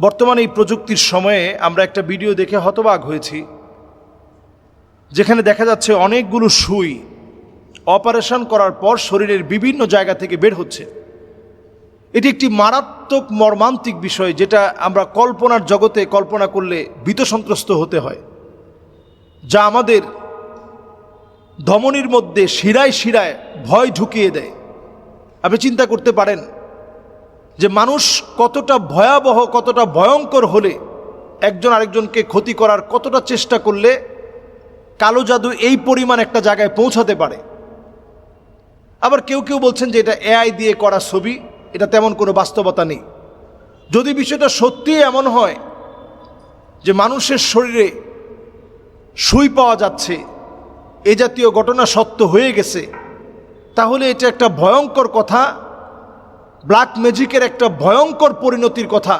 বর্তমানে এই প্রযুক্তির সময়ে আমরা একটা ভিডিও দেখে হতবাক হয়েছি, যেখানে দেখা যাচ্ছে অনেকগুলো সুই অপারেশন করার পর শরীরের বিভিন্ন জায়গা থেকে বের হচ্ছে। এটি একটি মারাত্মক মর্মান্তিক বিষয় যেটা আমরা কল্পনার জগতে কল্পনা করলে ভীতসন্ত্রস্ত হতে হয়, যা আমাদের ধমনির মধ্যে শিরায় শিরায় ভয় ঢুকিয়ে দেয়। আপনি চিন্তা করতে পারেন যে মানুষ কতটা ভয়াবহ, কতটা ভয়ঙ্কর হলে একজন আরেকজনকে ক্ষতি করার কতটা চেষ্টা করলে কালো জাদু এই পরিমাণ একটা জায়গায় পৌঁছাতে পারে। আবার কেউ কেউ বলছেন যে এটা এআই দিয়ে করা ছবি, এটা তেমন কোনো বাস্তবতা নেই। যদি বিষয়টা সত্যিই এমন হয় যে মানুষের শরীরে সুই পাওয়া যাচ্ছে, এ জাতীয় ঘটনা সত্য হয়ে গেছে, তাহলে এটা একটা ভয়ঙ্কর কথা ব্ল্যাক ম্যাজিকের একটা ভয়ঙ্কর পরিণতির কথা।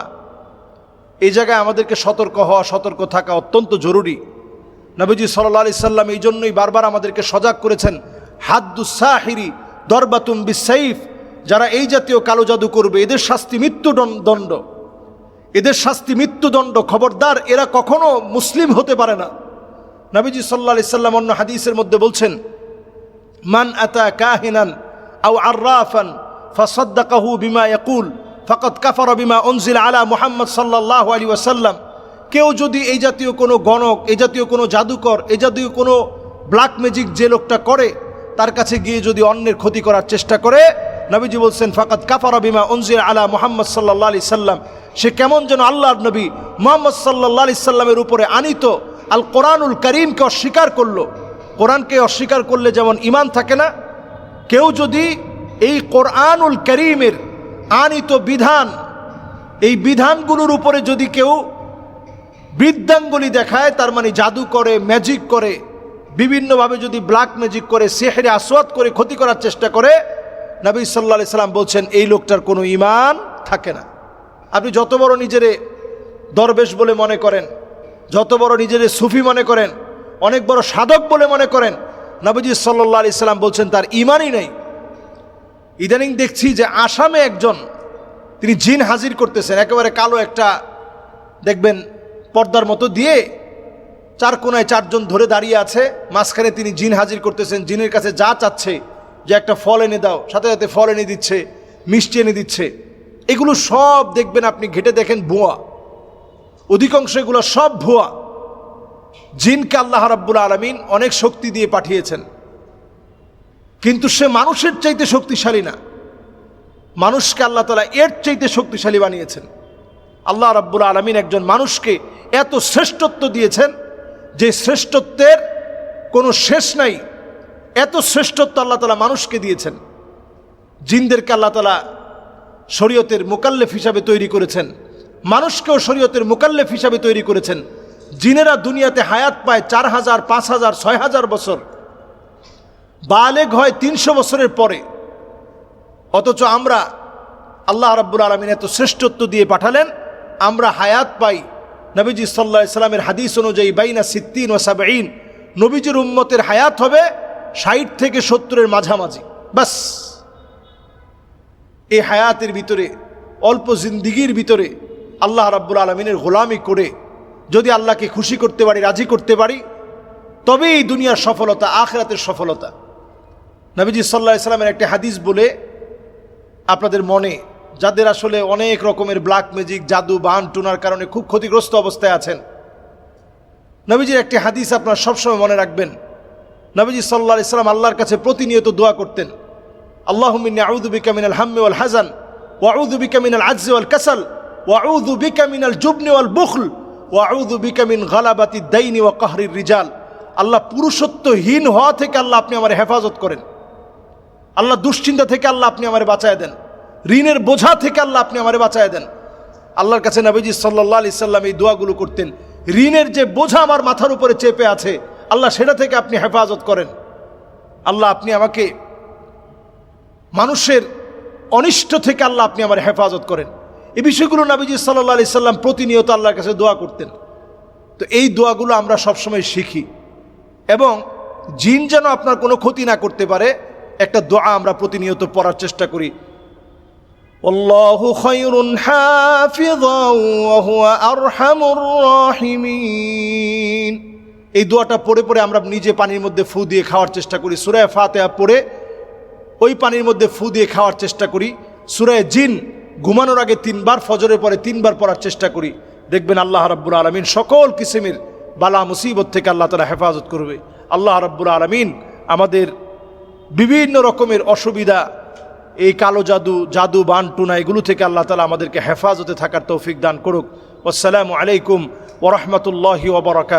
এই জায়গায় আমাদেরকে সতর্ক হওয়া, সতর্ক থাকা অত্যন্ত জরুরি। নবীজি সাল্লা আলি সাল্লাম এই জন্যই বারবার আমাদেরকে সজাগ করেছেন হাদ্দুসাহিরি দরবাতুম বিসাইফ যারা এই জাতীয় কালো জাদু করবে, এদের শাস্তি মৃত্যুদণ্ড। এদের শাস্তি মৃত্যুদণ্ড, খবরদার, এরা কখনো মুসলিম হতে পারে না। নবীজি সাল্লা আলি সাল্লাম অন্য হাদিসের মধ্যে বলছেন, মান আতা কাহিনান আও আর্রাফান ফসদ্দাকাহু বিমা ইয়াকুল ফকত কাফর বিমা অনজিল আলা মুহাম্মদ সাল্লাহ আলী ওয়াসাল্লাম কেউ যদি এই জাতীয় কোনো গণক, এই জাতীয় কোনো জাদুকর, এই জাতীয় কোনো ব্ল্যাক ম্যাজিক যে লোকটা করে, তার কাছে গিয়ে যদি অন্যের ক্ষতি করার চেষ্টা করে, নবীজি বলছেন ফাকাত কাফার বিমা অনজিল আলা মোহাম্মদ সাল্লাহ আলি সাল্লাম। সে কেমন যেন আল্লাহর নবী মোহাম্মদ সাল্লাহ আলি সাল্লামের উপরে আনিত, আল কোরআনুল করিমকে অস্বীকার করল। কোরআনকে অস্বীকার করলে যেমন ইমান থাকে না, কেউ যদি এই কোরআনুল করিমের আনিত বিধান, এই বিধানগুলোর উপরে যদি কেউ বৃদ্ধাঙ্গুলি দেখায়, তার মানে জাদু করে ম্যাজিক করে, বিভিন্নভাবে যদি ব্ল্যাক ম্যাজিক করে সেহেরে আসওয়াত করে, ক্ষতি করার চেষ্টা করে, নবী সাল্লা সাল্লাম বলছেন, এই লোকটার কোনো ইমান থাকে না। আপনি যত বড় নিজেরে দরবেশ বলে মনে করেন, যত বড় নিজেরে সুফি মনে করেন, অনেক বড় সাধক বলে মনে করেন, নবীজি সাল্লা সাল্লাম বলছেন, তার ইমানই নেই। ইদানিং দেখছি যে আসামে একজন, তিনি জিন হাজির করতেছেন, একেবারে কালো একটা, দেখবেন, পর্দার মতো দিয়ে চার কোনায় চারজন ধরে দাঁড়িয়ে আছে, মাঝখানে তিনি জিন হাজির করতেছেন, জিনের কাছে যা চাচ্ছে, যে একটা ফল এনে দাও, সাথে সাথে ফল এনে দিচ্ছে, মিষ্টি এনে দিচ্ছে, এগুলো সব দেখবেন আপনি ঘেটে দেখেন ভুয়া। অধিকাংশ এগুলো সব ভুয়া। জিনকে আল্লাহ রাব্বুল আলমিন অনেক শক্তি দিয়ে পাঠিয়েছেন। কিন্তু সে মানুষের চাইতে শক্তিশালী না। মানুষকে আল্লাহ তালা এর চাইতে শক্তিশালী বানিয়েছেন। আল্লাহ রাব্বুল আলমিন একজন মানুষকে এত শ্রেষ্ঠত্ব দিয়েছেন যে শ্রেষ্ঠত্বের কোনো শেষ নাই। এত শ্রেষ্ঠত্ব আল্লাহ তালা মানুষকে দিয়েছেন। জিনদেরকে আল্লাহ তালা শরীয়তের মোকাল্লেফ হিসাবে তৈরি করেছেন। মানুষকেও শরীয়তের মোকাল্লেফ হিসাবে তৈরি করেছেন। জিনেরা দুনিয়াতে হায়াত পায় চার হাজার, পাঁচ হাজার, ছয় হাজার বছর। বালেগ হয় তিনশো বছরের পরে। অথচ আমরা আল্লাহ রাব্বুল আলমিন এত শ্রেষ্ঠত্ব দিয়ে পাঠালেন, আমরা হায়াত পাই নবীজি সাল্লা ইসলামের হাদিস অনুযায়ী বাইনা সিদ্দিন ও সাবাইন নবীজির উম্মতের হায়াত হবে ষাট থেকে সত্তরের মাঝামাঝি। বাস। এই হায়াতের ভিতরে, অল্প জিন্দিগির ভিতরে আল্লাহ রাব্বুল আলমিনের গোলামি করে যদি আল্লাহকে খুশি করতে পারি, রাজি করতে পারি, তবেই এই দুনিয়ার সফলতা, আখরাতের সফলতা। নবীজি সাল্লাহ ইসলামের একটি হাদিস বলে আপনাদের মনে, যাদের আসলে অনেক রকমের ব্ল্যাক ম্যাজিক জাদু বান টুনার কারণে খুব ক্ষতিগ্রস্ত অবস্থায় আছেন, নবীজির একটি হাদিস আপনার সবসময় মনে রাখবেন। নবীজি সাল্লাহ ইসলাম আল্লাহর কাছে প্রতিনিয়ত দোয়া করতেন আল্লাহ আউদুবিকা মিনাল হাম্মি ওয়াল হাজান ওয়াউদুবিকা মিনাল আজ্জি ওয়াল কাসাল ওয়াউদুবিকা মিনাল জুবনি ওয়াল বুখল ওয়াউদুবিকা মিন গালাবাতি দাইনি ওয়া কাহরির রিজাল। আল্লাহ পুরুষত্বহীন হওয়া থেকে আল্লাহ আপনি আমার হেফাজত করেন। আল্লাহ দুশ্চিন্তা থেকে আল্লাহ আপনি আমার বাঁচায় দেন। ঋণের বোঝা থেকে আল্লাহ আপনি আমার বাঁচায় দেন। আল্লাহর কাছে নবীজি সাল্লাহ আলি সাল্লাম এই দোয়াগুলো করতেন, ঋণের যে বোঝা আমার মাথার উপরে চেপে আছে, আল্লাহ সেটা থেকে আপনি হেফাজত করেন। আল্লাহ আপনি আমাকে মানুষের অনিষ্ট থেকে আল্লাহ আপনি আমার হেফাজত করেন। এই বিষয়গুলো নবীজি সাল্লাহ আলি সাল্লাম প্রতিনিয়ত আল্লাহর কাছে দোয়া করতেন। তো এই দোয়াগুলো আমরা সবসময় শিখি। এবং জিন যেন আপনার কোনো ক্ষতি না করতে পারে একটা দোয়া আমরা প্রতিনিয়ত পড়ার চেষ্টা করি والله خير حافظا وهو أرحم الراحمين এই দোয়াটা পড়ে পড়ে আমরা নিজে পানির মধ্যে ফু দিয়ে খাওয়ার চেষ্টা করি সুরায় ফাতেহা পড়ে ওই পানির মধ্যে ফু দিয়ে খাওয়ার চেষ্টা করি সুরায় জিন ঘুমানোর আগে তিনবার ফজরের পরে তিনবার পড়ার চেষ্টা করি দেখবেন আল্লাহ রাব্বুল আলমিন সকল কিসিমের বালা মুসিবত থেকে আল্লাহ তালা হেফাজত করবে আল্লাহ রাব্বুল আলমিন আমাদের বিভিন্ন রকমের অসুবিধা, এই কালো জাদু জাদু বান টুনা, এগুলো থেকে আল্লাহ তালা আমাদেরকে হেফাজতে থাকার তৌফিক দান করুক। আসসালামু আলাইকুম ওরহমতুল্লাহি ওবরাকাত